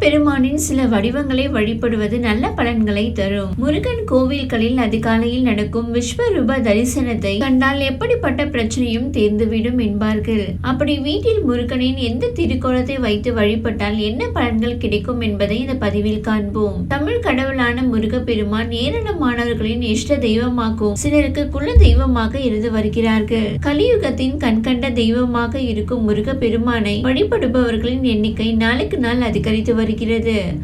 முருகப்பெருமானின் சில வடிவங்களை வழிபடுவது நல்ல பலன்களை தரும். முருகன் கோவில்களில் அதிகாலையில் நடக்கும் விஸ்வரூப தரிசனத்தை கண்டால் எப்படிப்பட்ட பிரச்சனையும் தீர்ந்துவிடும் என்பார்கள். அப்படி வீட்டில் முருகனின் எந்த திருக்கோலத்தை வைத்து வழிபட்டால் என்ன பலன்கள் கிடைக்கும் என்பதை இந்த பதிவில் காண்போம். தமிழ் கடவுளான முருகப்பெருமான் ஏராளமானவர்களின் இஷ்ட தெய்வமாகும் சிலருக்கு குல தெய்வமாக இருந்து வருகிறார்கள். கலியுகத்தின் கண்கண்ட தெய்வமாக இருக்கும் முருகப்பெருமானை வழிபடுபவர்களின் எண்ணிக்கை நாளுக்கு நாள் அதிகரித்து வருகிறது.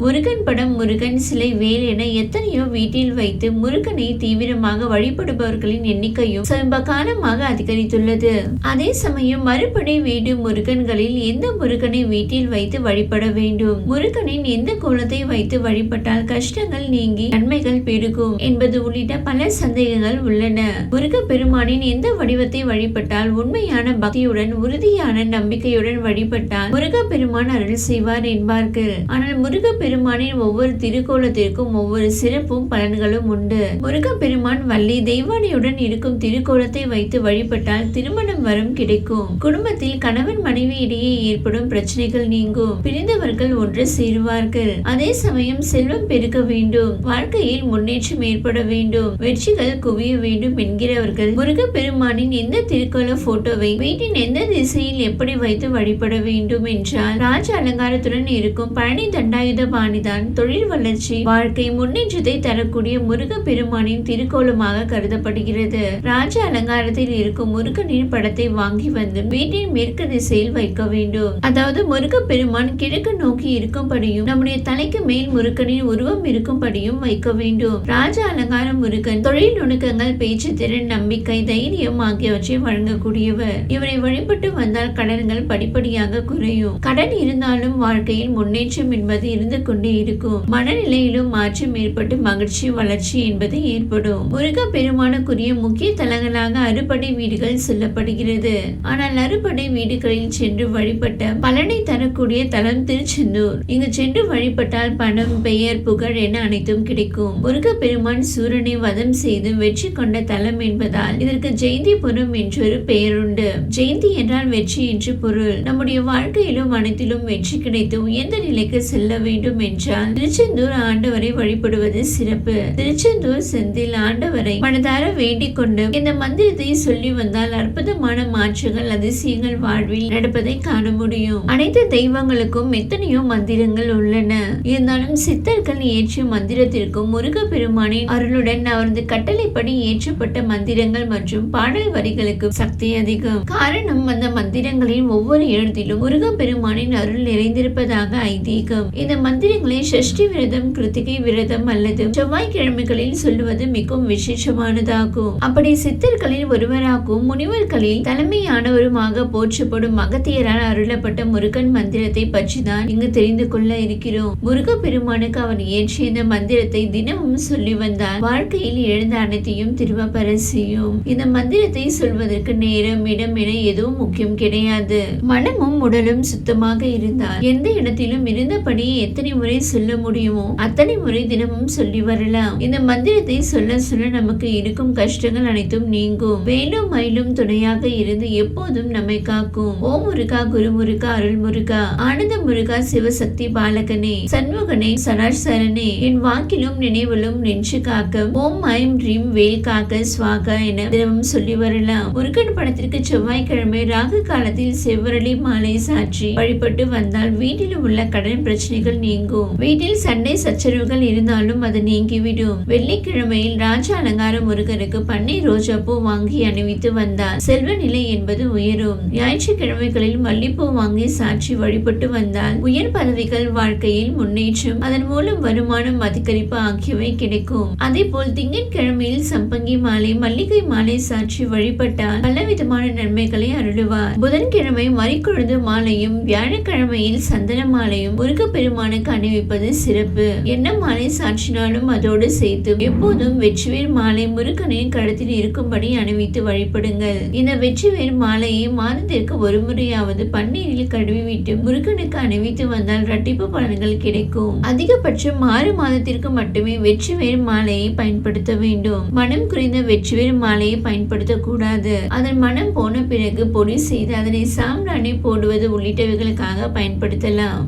முருகன் படம் முருகன் சிலை வேல் என எத்தனையோ வீட்டில் வைத்து முருகனை தீவிரமாக வழிபடுபவர்களின் எண்ணிக்கையும் சமீப காலமாக அதிகரித்துள்ளது. அதே சமயம் மறுபடி வீடு முருகன்களில் எந்த முருகனை வீட்டில் வைத்து வழிபட வேண்டும்? முருகனின் எந்த கோலத்தை வைத்து வழிபட்டால் கஷ்டங்கள் நீங்கி நன்மைகள் பெருகும் என்பது உள்ளிட்ட பல சந்தேகங்கள் உள்ளன. முருக பெருமானின் எந்த வடிவத்தை வழிபட்டால் உண்மையான பக்தியுடன் உறுதியான நம்பிக்கையுடன் வழிபட்டால் முருக பெருமான் அருள் செய்வார் என்பார்கள். ஆனால் முருக பெருமானின் ஒவ்வொரு திருக்கோலத்திற்கும் ஒவ்வொரு சிறப்பும் பலன்களும் உண்டு. முருகப்பெருமான் வள்ளி தெய்வானையுடன் இருக்கும் திருக்கோலத்தை வைத்து வழிபட்டால் திருமணம் வரம் கிடைக்கும். குடும்பத்தில் கணவன் மனைவி இடையே ஏற்படும் பிரச்சனைகள் நீங்கும். பிரிந்தவர்கள் ஒன்று சேருவார்கள். அதே சமயம் செல்வம் பெருக்க வேண்டும். வாழ்க்கையில் முன்னேற்றம் ஏற்பட வேண்டும். வெற்றிகள் குவிய வேண்டும் என்கிறவர்கள் முருகப்பெருமானின் எந்த திருக்கோல போட்டோவை வீட்டின் எந்த திசையில் எப்படி வைத்து வழிபட வேண்டும் என்றால் ராஜ அலங்காரத்துடன் இருக்கும் பழனி தண்டாயுத தண்டாயுதபாணிதான். தொழில் வளர்ச்சி வாழ்க்கை முன்னேற்றத்தை தரக்கூடிய முருக பெருமானின் திருக்கோலமாக கருதப்படுகிறது. ராஜ அலங்காரத்தில் இருக்கும் முருகனின் படத்தை வாங்கி வந்து வீட்டின் மேற்கு திசையில் வைக்க வேண்டும். அதாவது முருக பெருமான் கிழக்கு நோக்கி இருக்கும்படியும் நம்முடைய தலைக்கு மேல் முருகனின் உருவம் இருக்கும்படியும் வைக்க வேண்டும். ராஜ அலங்கார முருகன் தொழில் நுணுக்கங்கள் பேச்சு திறன் நம்பிக்கை தைரியம் ஆகியவற்றை வழங்கக்கூடியவர். இவரை வழிபட்டு வந்தால் கடன்கள் படிப்படியாக குறையும். கடன் இருந்தாலும் வாழ்க்கையில் முன்னேற்றம் என்பது இருந்து கொண்டே இருக்கும். மனநிலையிலும் மாற்றம் ஏற்பட்டு மகிழ்ச்சி வளர்ச்சி என்பது ஏற்படும். முருக பெருமானுக்குரிய முக்கிய தலங்களாக அறுபடை வீடுகள் சொல்லப்படுகிறது. ஆனால் அறுபடை வீடுகளில் சென்று வழிபட்ட பலனை தரக்கூடிய தலம் திருச்செந்தூர். இங்கு சென்று வழிபட்டால் பணம் பெயர் புகழ் என அனைத்தும் கிடைக்கும். முருக பெருமான் சூரனை வதம் செய்து வெற்றி கொண்ட தலம் என்பதால் இதற்கு ஜெயந்திபுரம் என்றொரு பெயருண்டு. ஜெயந்தி என்றால் வெற்றி என்று பொருள். நம்முடைய வாழ்க்கையிலும் அனைத்திலும் வெற்றி கிடைத்து உயர்ந்த நிலைக்கு செல்ல வேண்டும் என்றால் திருச்செந்தூர் ஆண்டவரை வழிபடுவது சிறப்பு. திருச்செந்தூர் செந்தில் ஆண்டவரை மனதார வேண்டிக் கொண்டு இந்த மந்திரத்தை சொல்லி வந்தால் அற்புதமான மாற்றங்கள் அதிசயங்கள் வாழ்வில் நடப்பதை காண முடியும். அனைத்து தெய்வங்களுக்கும் எத்தனையோ மந்திரங்கள் உள்ளன. இருந்தாலும் சித்தர்கள் ஏற்றிய மந்திரத்திற்கும் முருக பெருமானின் அருளுடன் அவரது கட்டளைப்படி ஏற்றப்பட்ட மந்திரங்கள் மற்றும் பாடல் வரிகளுக்கு சக்தி அதிகம். காரணம் அந்த மந்திரங்களின் ஒவ்வொரு எழுத்திலும் முருக பெருமானின் அருள் நிறைந்திருப்பதாக ஐதீகம் இருக்கும். இந்த மந்திரங்களை சஷ்டி விரதம் கிருத்திகை விரதம் அல்லது செவ்வாய்க்கிழமைகளில் சொல்லுவது மிகவும் விசேஷமானதாகும். அப்படி சித்தர்களில் ஒருவராகவும் முனிவர்களில் தலைமையானவருமாக போற்றப்படும் மகத்தியரால் அருளப்பட்ட முருகன் மந்திரத்தை பற்றி தான் இங்கு தெரிந்து கொள்ள இருக்கிறோம். முருக பெருமானுக்கு அவர் இயற்றிய இந்த மந்திரத்தை தினமும் சொல்லி வந்தார் வாழ்க்கையில் எழுந்த அனைத்தையும் திரும்ப பெற செய்யும் இந்த மந்திரத்தை சொல்வதற்கு நேரம் இடம் என எதுவும் முக்கியம் கிடையாது. மனமும் உடலும் சுத்தமாக இருந்தால் எந்த இடத்திலும் இருந்த இருந்தபடி எத்தனை முறை சொல்ல முடியுமோ அத்தனை முறை தினமும் சொல்லி வரலாம். இந்த மந்திரத்தை சொல்ல சொல்ல நமக்கு இருக்கும் கஷ்டங்கள் அனைத்தும் நீங்கும். வேலும் மயிலும் துணையாக இருந்து எப்போதும் நம்மை காக்கும். ஓ முருகா குரு முருகா அருள் முருகா ஆனந்த முருகா சிவசக்தி பாலகனே சண்முகனே சராசரனே என் வாக்கிலும் நினைவிலும் நின்று காக்க ஓம் ஐம் ரீம் வேல் காக்க ஸ்வாகா என தினமும் சொல்லி வரலாம். முருகன் படத்திற்கு செவ்வாய்க்கிழமை ராகு காலத்தில் செவ்வரளி மாலை சாற்றி வழிபட்டு வந்தால் வீட்டில் உள்ள கடன் பிரச்சனைகள் நீங்கும். வீட்டில் சண்டை சச்சரவுகள் இருந்தாலும் அது நீங்கிவிடும். வெள்ளிக்கிழமையில் ராஜ அலங்கார முருகனுக்கு பண்ணை ரோஜா பூ வாங்கி அணிவித்து வந்தார். செல்வ நிலை என்பது உயரும். ஞாயிற்றுக்கிழமைகளில் மல்லிப்பூ வாங்கி சாட்சி வழிபட்டு வந்தால் உயர் பதவிகள் வாழ்க்கையில் முன்னேற்றம் அதன் மூலம் வருமானம் அதிகரிப்பு ஆகியவை கிடைக்கும். அதே போல் திங்கட்கிழமையில் சம்பங்கி மாலை மல்லிகை மாலை சாட்சி வழிபட்டால் பலவிதமான நன்மைகளை அருளுவார். புதன்கிழமை மறிக்குழுந்து மாலையும் வியாழக்கிழமையில் சந்தன மாலையும் ஒரு முருகப்பெருமானுக்கு அணிவிப்பது சிறப்பு. என்ன மாலை சாற்றினாலும் அதோடு சேர்த்து எப்போதும் வெற்றிவேர் மாலை முருகனின் கழுத்தில் இருக்கும்படி அணிவித்து வழிபடுங்கள். இந்த வெற்றிவேர் மாலையை மாதத்திற்கு ஒரு முறையாவது பன்னீரில் கழுவிவிட்டு முருகனுக்கு அணிவித்து வந்தால் இரட்டிப்பு பலன்கள் கிடைக்கும். அதிகபட்சம் ஆறு மாதத்திற்கு மட்டுமே வெற்றிவேர் மாலையை பயன்படுத்த வேண்டும். மனம் குறைந்த வெற்றிவேர் மாலையை பயன்படுத்தக்கூடாது. அதன் மனம் போன பிறகு பொடி செய்து அதனை சாம்பிராணி போடுவது உள்ளிட்டவைகளுக்காக பயன்படுத்தலாம்.